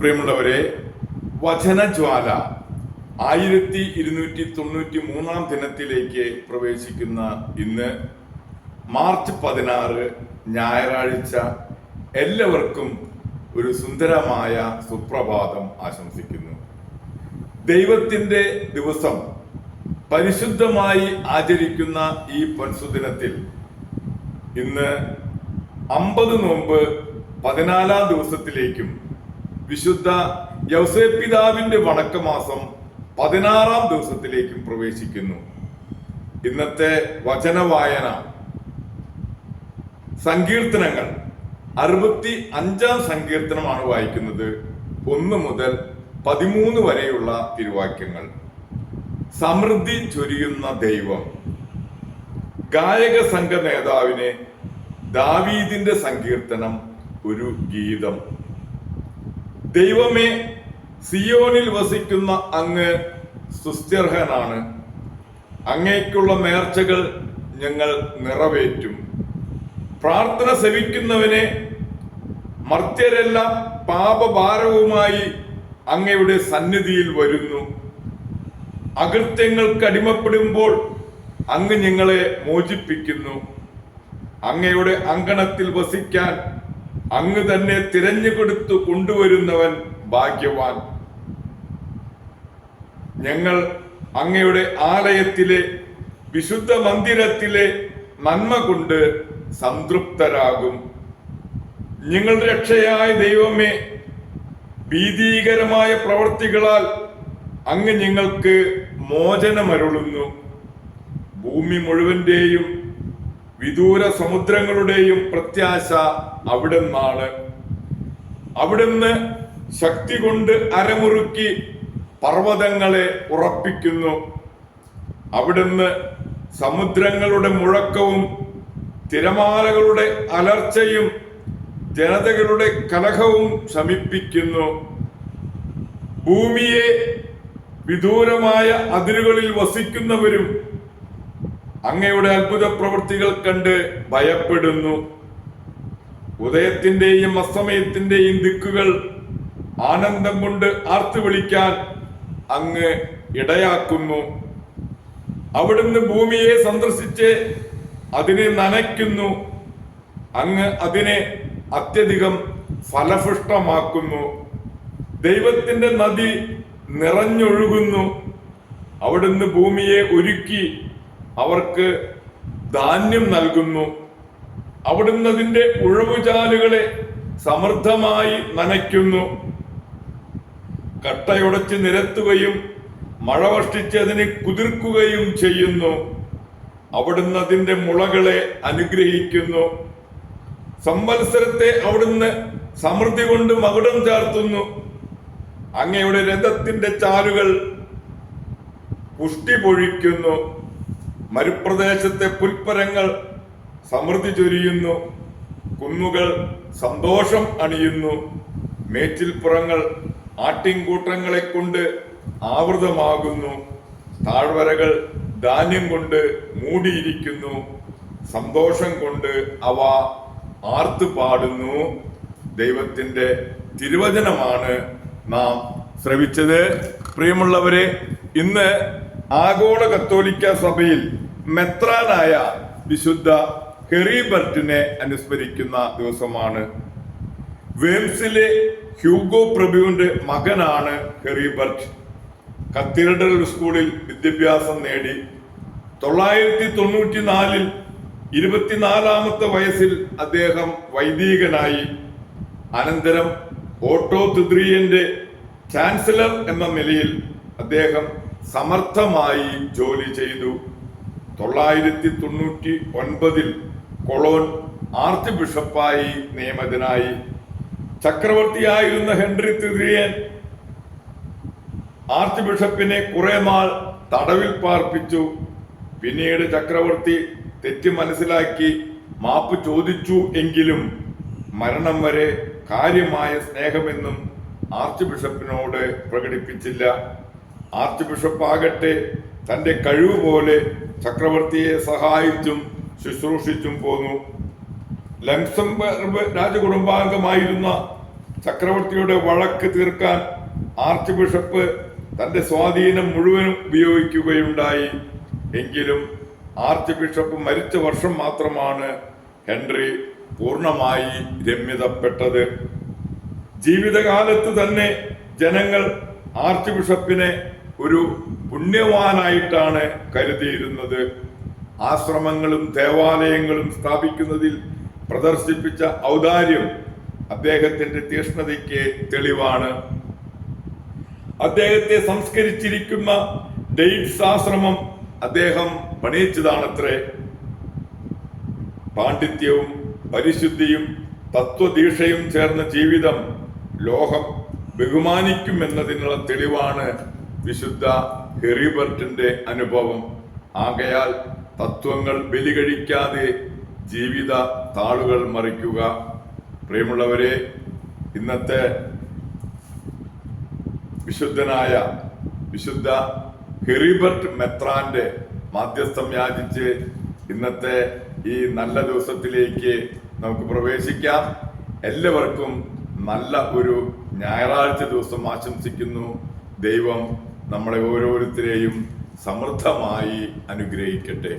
പ്രിയമുള്ളവരെ വചനജ്വാല ആയിരത്തി ഇരുന്നൂറ്റി തൊണ്ണൂറ്റി മൂന്നാം ദിനത്തിലേക്ക് പ്രവേശിക്കുന്ന ഇന്ന് മാർച്ച് പതിനാറ് ഞായറാഴ്ച എല്ലാവർക്കും ഒരു സുന്ദരമായ സുപ്രഭാതം ആശംസിക്കുന്നു. ദൈവത്തിന്റെ ദിവസം പരിശുദ്ധമായി ആചരിക്കുന്ന ഈ പൊൻസുദിനത്തിൽ ഇന്ന് അമ്പത് നോമ്പ് പതിനാലാം ദിവസത്തിലേക്കും വിശുദ്ധ യൗസേപ്പിതാവിന്റെ വണക്കമാസം പതിനാറാം ദിവസത്തിലേക്കും പ്രവേശിക്കുന്നു. ഇന്നത്തെ വചനവായന സങ്കീർത്തനങ്ങൾ. അറുപത്തി അഞ്ചാം സങ്കീർത്തനമാണ് വായിക്കുന്നത്. ഒന്ന് മുതൽ പതിമൂന്ന് വരെയുള്ള തിരുവാക്യങ്ങൾ. സമൃദ്ധി ചൊരിയുന്ന ദൈവം. ഗായക സംഘ നേതാവിനെ ദാവീദിന്റെ സങ്കീർത്തനം ഒരു ഗീതം. ദൈവമേ സിയോനിൽ വസിക്കുന്ന അങ്ങ് സുസ്ഥിർഹനാണ് അങ്ങേക്കുള്ള നേർച്ചകൾ ഞങ്ങൾ നിറവേറ്റും. പ്രാർത്ഥന സെവിക്കുന്നവനെ മർത്യരെല്ലാം പാപഭാരവുമായി അങ്ങയുടെ സന്നിധിയിൽ വരുന്നു. അകൃത്യങ്ങൾക്ക് അടിമപ്പെടുമ്പോൾ അങ്ങ് ഞങ്ങളെ മോചിപ്പിക്കുന്നു. അങ്ങയുടെ അങ്കണത്തിൽ വസിക്കാൻ അങ്ങ് തന്നെ തിരഞ്ഞുകൊടുത്തു കൊണ്ടുവരുന്നവൻ ഭാഗ്യവാൻ. ഞങ്ങൾ അങ്ങയുടെ ആലയത്തിലെ വിശുദ്ധ മന്ദിരത്തിലെ നന്മ കൊണ്ട് സംതൃപ്തരാകും. നിങ്ങൾ രക്ഷയായ ദൈവമേ ഭീതീകരമായ പ്രവർത്തികളാൽ അങ്ങ് നിങ്ങൾക്ക് മോചനമരുളുന്നു. ഭൂമി മുഴുവന്റെയും വിദൂര സമുദ്രങ്ങളുടെയും പ്രത്യാശ അവിടുന്നാണ്. അവിടുന്ന് ശക്തി കൊണ്ട് അരമുറുക്കി പർവതങ്ങളെ ഉറപ്പിക്കുന്നു. അവിടുന്ന് സമുദ്രങ്ങളുടെ മുഴക്കവും തിരമാലകളുടെ അലർച്ചയും ജനതകളുടെ കലഹവും ശമിപ്പിക്കുന്നു. ഭൂമിയെ വിദൂരമായ അതിരുകളിൽ വസിക്കുന്നവരും അങ്ങയുടെ അത്ഭുത പ്രവൃത്തികൾ കണ്ട് ഭയപ്പെടുന്നു. ഉദയത്തിന്റെയും അസമയത്തിന്റെയും ദിക്കുകൾ ആനന്ദം കൊണ്ട് ആർത്തു വിളിക്കാൻ അങ്ങ് ഇടയാക്കുന്നു. അവിടുന്ന് ഭൂമിയെ സന്ദർശിച്ച് അതിനെ നനയ്ക്കുന്നു. അങ്ങ് അതിനെ അത്യധികം ഫലഭുഷ്ടമാക്കുന്നു. ദൈവത്തിന്റെ നദി നിറഞ്ഞൊഴുകുന്നു. അവിടുന്ന് ഭൂമിയെ ഒരുക്കി അവർക്ക് ധാന്യം നൽകുന്നു. അവിടുന്ന് അതിന്റെ ഉഴവുചാലുകളെ സമൃദ്ധമായി നനയ്ക്കുന്നു. കട്ടയുടച്ച് നിരത്തുകയും മഴ വർഷിച്ചതിനെ കുതിർക്കുകയും ചെയ്യുന്നു. അവിടുന്ന് അതിന്റെ മുളകളെ അനുഗ്രഹിക്കുന്നു. സംവത്സരത്തെ അവിടുന്ന് സമൃദ്ധി കൊണ്ട് മകുടം ചാർത്തുന്നു. അങ്ങയുടെ രഥത്തിന്റെ ചാലുകൾ പുഷ്ടി പൊഴിക്കുന്നു. മരുപ്രദേശത്തെ പുൽപ്പരങ്ങൾ സമൃദ്ധി ചൊരിയുന്നു. കുന്നുകൾ സന്തോഷം അണിയുന്നു. മേച്ചിൽപ്പുറങ്ങൾ ആട്ടിൻകൂട്ടങ്ങളെ കൊണ്ട് ആവൃതമാകുന്നു. താഴ്വരകൾ ധാന്യം കൊണ്ട് മൂടിയിരിക്കുന്നു. സന്തോഷം കൊണ്ട് അവ ആർത്തു പാടുന്നു. ദൈവത്തിന്റെ തിരുവചനമാണ് നാം ശ്രവിച്ചത്. പ്രിയമുള്ളവരെ ഇന്ന് ആഗോള കത്തോലിക്ക സഭയിൽ മെത്രാനായ വിശുദ്ധ ഹെറിബർട്ടിനെ അനുസ്മരിക്കുന്ന ദിവസമാണ്. വേംസിലെ ഹ്യൂഗോ പ്രഭുവിന്റെ മകനാണ് ഹെറിബർട്ട്. കത്തീഡ്രൽ സ്കൂളിൽ വിദ്യാഭ്യാസം നേടി. തൊള്ളായിരത്തി തൊണ്ണൂറ്റി നാലിൽ ഇരുപത്തിനാലാമത്തെ വയസ്സിൽ അദ്ദേഹം വൈദികനായി. അനന്തരം ഓട്ടോ തുദ്രിയന്റെ ചാൻസലർ എന്ന നിലയിൽ അദ്ദേഹം സമർത്ഥമായി ജോലി ചെയ്തു. തൊള്ളായിരത്തി തൊണ്ണൂറ്റി ഒൻപതിൽ കൊളോൺ ആർച്ച് ബിഷപ്പായി നിയമിതനായി. ചക്രവർത്തിയായിരുന്ന ഹെൻറി തിരിയൻ ആർച്ച് ബിഷപ്പിനെ കുറെ നാൾ തടവിൽ പാർപ്പിച്ചു. പിന്നീട് ചക്രവർത്തി തെറ്റ് മനസ്സിലാക്കി മാപ്പ് ചോദിച്ചു എങ്കിലും മരണം വരെ കാര്യമായ സ്നേഹമെന്നും ആർച്ച് ബിഷപ്പിനോട് പ്രകടിപ്പിച്ചില്ല. ആർച്ച് ബിഷപ്പ് ആകട്ടെ തന്റെ കഴിവ് പോലെ ചക്രവർത്തിയെ സഹായിച്ചും ശുശ്രൂഷിച്ചും പോന്നു. ലംസംബർഗ് രാജകുടുംബാംഗമായിരുന്ന ചക്രവർത്തിയുടെ വഴക്ക് തീർക്കാൻ ആർച്ച് ബിഷപ്പ് തന്റെ സ്വാധീനം മുഴുവനും ഉപയോഗിക്കുകയുണ്ടായി. എങ്കിലും ആർച്ച് ബിഷപ്പ് മരിച്ച വർഷം മാത്രമാണ് ഹെൻറി പൂർണമായി രമ്യതപ്പെട്ടത്. ജീവിതകാലത്ത് തന്നെ ജനങ്ങൾ ആർച്ച് ബിഷപ്പിനെ ഒരു പുണ്യവാനായിട്ടാണ് കരുതിയിരുന്നത്. ആശ്രമങ്ങളും ദേവാലയങ്ങളും സ്ഥാപിക്കുന്നതിൽ പ്രദർശിപ്പിച്ച ഔദാര്യം അദ്ദേഹത്തിന്റെ തീഷ്ണതയ്ക്ക് തെളിവാണ്. അദ്ദേഹത്തെ സംസ്കരിച്ചിരിക്കുന്ന ഡെയ്റ്റ്സ് ആശ്രമം അദ്ദേഹം പണിയിച്ചതാണത്രേ. പാണ്ഡിത്യവും പരിശുദ്ധിയും തത്വദീക്ഷയും ചേർന്ന ജീവിതം ലോകം ബഹുമാനിക്കും എന്നതിനുള്ള തെളിവാണ് വിശുദ്ധ ഹെറിബർട്ടിന്റെ അനുഭവം. ആകയാൽ തത്വങ്ങൾ ബലികഴിക്കാതെ ജീവിത താളുകൾ മറിക്കുക. പ്രിയമുള്ളവരെ ഇന്നത്തെ വിശുദ്ധനായ വിശുദ്ധ ഹെറിബർട്ട് മെത്രാന്റെ മാധ്യസ്ഥം യാചിച്ച് ഇന്നത്തെ ഈ നല്ല ദിവസത്തിലേക്ക് നമുക്ക് പ്രവേശിക്കാം. എല്ലാവർക്കും നല്ല ഒരു ഞായറാഴ്ച ദിവസം ആശംസിക്കുന്നു. ദൈവം നമ്മളെ ഓരോരുത്തരെയും സമൃദ്ധമായി അനുഗ്രഹിക്കട്ടെ.